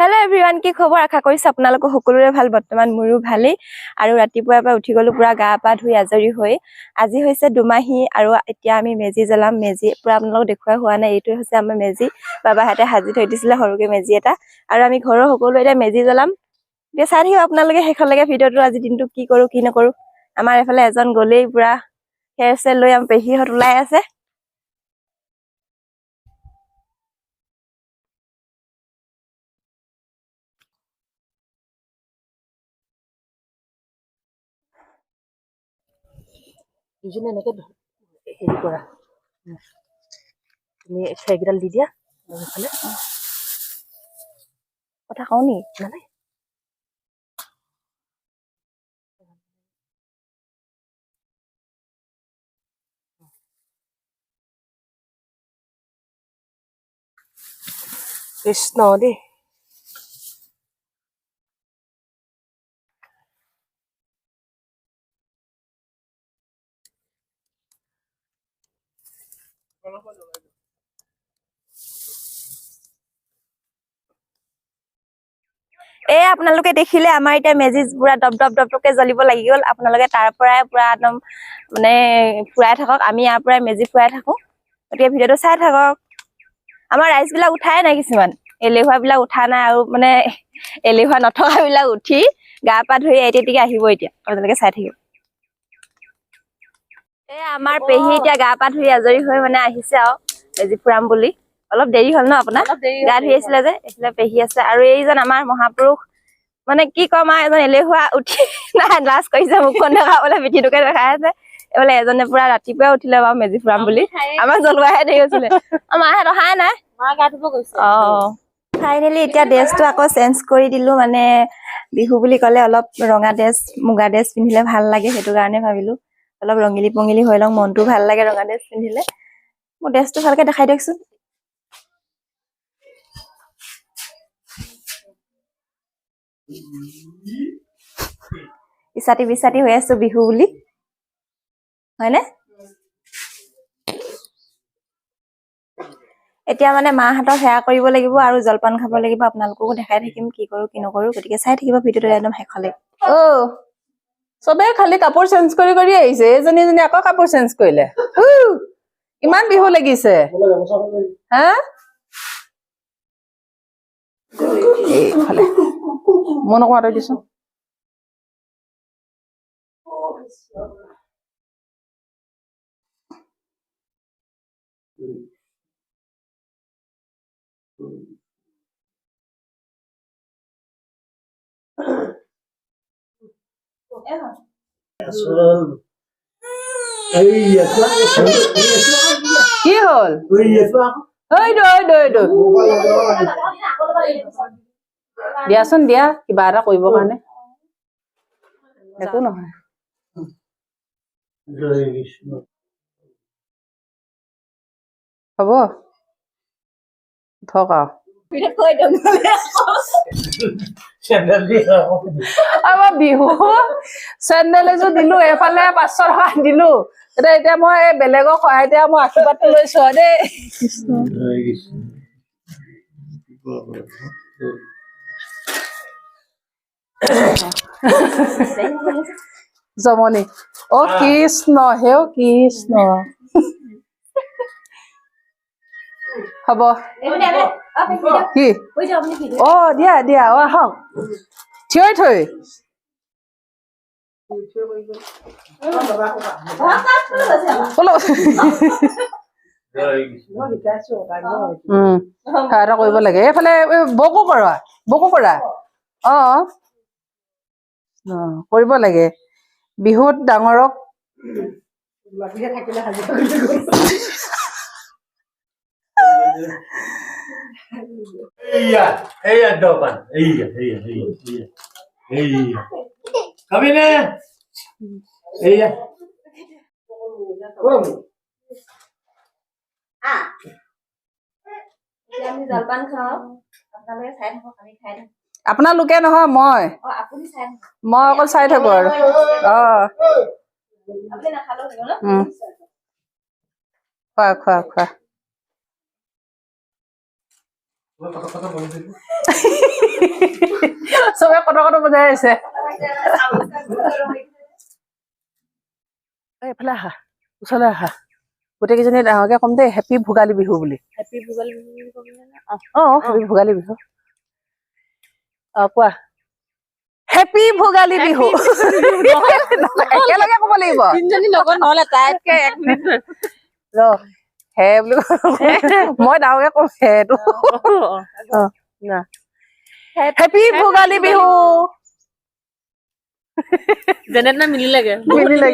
Hello everyone কি খবৰ? আশা কৰিছো আপোনালোকৰ সকলোৰে ভাল বৰ্তমান মোৰো ভালেই। আৰু ৰাতিপুৱাৰ পৰা উঠি গলো পুৰা গা পা ধুই আজৰি হৈ। আজি হৈছে দুমাহী আৰু এতিয়া আমি মেজি জ্বলাম। মেজি পুৰা আপোনালোকক দেখুওৱা হোৱা নাই। এইটোৱে হৈছে আমাৰ মেজি। বাবাহঁতে সাজি থৈ দিছিলে সৰুকে মেজি এটা। আৰু আমি ঘৰৰ সকলোৱে এতিয়া মেজি জ্বলাম। এতিয়া চাই থাকিব আপোনালোকে শেষলৈকে ভিডিঅ'টো আজি দিনটো কি কৰো কি নকৰো। আমাৰ এইফালে এজন গলেই পুৰা খেৰ চেৰ লৈ আমাৰ পেহীহঁত ওলাই আছে। দুজনে এনেকে ধ- হেৰি কৰা। তুমি খেৰকেইডাল দি দিয়া এইফালে কথা কওঁ নি? নালাগে। কৃষ্ণ দেই। এই আপোনালোকে দেখিলে আমাৰ এতিয়া মেজি পুৰা দপ দপ দপকে জ্বলিব লাগি গ'ল। আপোনালোকে তাৰ পৰাই পুৰা একদম মানে ফুৰাই থাকক। আমি ইয়াৰ পৰাই মেজি ফুৰাই থাকো। গতিকে ভিডিঅ'টো চাই থাকক। আমাৰ ৰাইজ বিলাক উঠাই নাই কিছুমান। এলেহুৱা বিলাক উঠা নাই আৰু মানে এলেহুৱা নথকা বিলাক উঠি গা পা এতিয়া এতিয়া আহিব এতিয়া। আপোনালোকে চাই থাকিব। এই আমাৰ পেহী এতিয়া গা পা ধুই আজৰি হৈ মানে আহিছে আৰু। মেজি ফুৰাম বুলি। অলপ দেৰি হ'ল ন আপোনাৰ? গা ধুই আছিলে যে এইফালে পেহী আছে। আৰু এইজন আমাৰ মহাপুৰুষ মানে কি ক'ম আৰু এজন এলেহুৱা উঠি নাই লাজ কৰিছে মুখখন দেখাবলৈ পিঠিটোকে দেখাই আছে। এইফালে এজনে পুৰা ৰাতিপুৱাই উঠিলে বাৰু মেজি ফুৰাম বুলি। আমাক জ্বলোৱাহে দেৰি হৈছিলে। আমাৰ মাহঁত অহাই নাই? অ। ফাইনেলি এতিয়া ড্ৰেছটো আকৌ চেঞ্জ কৰি দিলো মানে বিহু বুলি ক'লে অলপ ৰঙা ড্ৰেছ মুগা ড্ৰেছ পিন্ধিলে ভাল লাগে সেইটো কাৰণে ভাবিলো। অলপ ৰঙিলি পঙিলি হৈ লওক মনটো ভাল লাগে ৰঙা ড্ৰেছ পিন্ধিলে। মোৰ ড্ৰেছটো ভালকে দেখাই দিয়কচোন। ইচাতি বিচাতি হৈ আছো বিহু বুলি। হয়নে? এতিয়া মানে মাহঁতক সেৱা কৰিব লাগিব আৰু জলপান খাব লাগিব। আপোনালোককো দেখাই থাকিম কি কৰো কি নকৰো গতিকে চাই থাকিব ভিডিঅ'টো একদম শেষলৈ। অ। চবে খালি কাপোৰ চেঞ্জ কৰি কৰি আহিছে এজনী এজনী আকৌ কাপোৰ চেঞ্জ কৰিলে। ইমান বিহু লাগিছে। হা? মই নকওঁ আঁতৰি দিছো কি হ'ল ঐ দৈ দৈ দৈ দিয়াচোন দিয়া কিবা এটা কৰিবৰ কাৰণে একো নহয় হ'ব থক আৰু আমাৰ বিহু। চেণ্ডেল এযোৰ দিলো এইফালে পাঁচশ টকা দিলো। এতিয়া এতিয়া মই এই বেলেগৰ সহায়তে মই আশীৰ্বাদটো লৈছো আৰু দেই। জমনি। অ কৃষ্ণ হেও কৃষ্ণ। হ'ব কি অ দিয়া দিয়া অ আহক থিয় থৈ এটা কৰিব লাগে এইফালে এই বকো কৰা বকো কৰা অ অ কৰিব লাগে বিহুত ডাঙৰক Iya, iya depan. Iya, iya, iya, iya. Iya. Kami nih. Iya. এতিয়া আমি জলপান খাওঁ আপোনালোকে চাই থাকক আমি খাই থাকোঁ আপোনালোকে নহয় মই মই অকল চাই থাকো আৰু অ খোৱা খোৱা চবে কত কত বজাই আছে। এই এইফালে আহা ওচৰলৈ আহা। গোটেইকেইজনী ডাঙৰকে ক'ম দেই হেপী ভোগালী বিহু বুলি। হেপী ভোগালী বিহু ক'বি নে? অ, অ হেপী ভোগালী বিহু। অ কোৱা। হেপী ভোগালী বিহু। একেলগে ক'ব লাগিব। তিনিজনী লগত নহ'লে তাইতকে এক মিনিট ৰ হে বুলি মই ডাঙৰকে ক'ম হেটো হেপী ভোগালী বিহু। যেনে তেনে মিলিলেগে। মিলি লাগে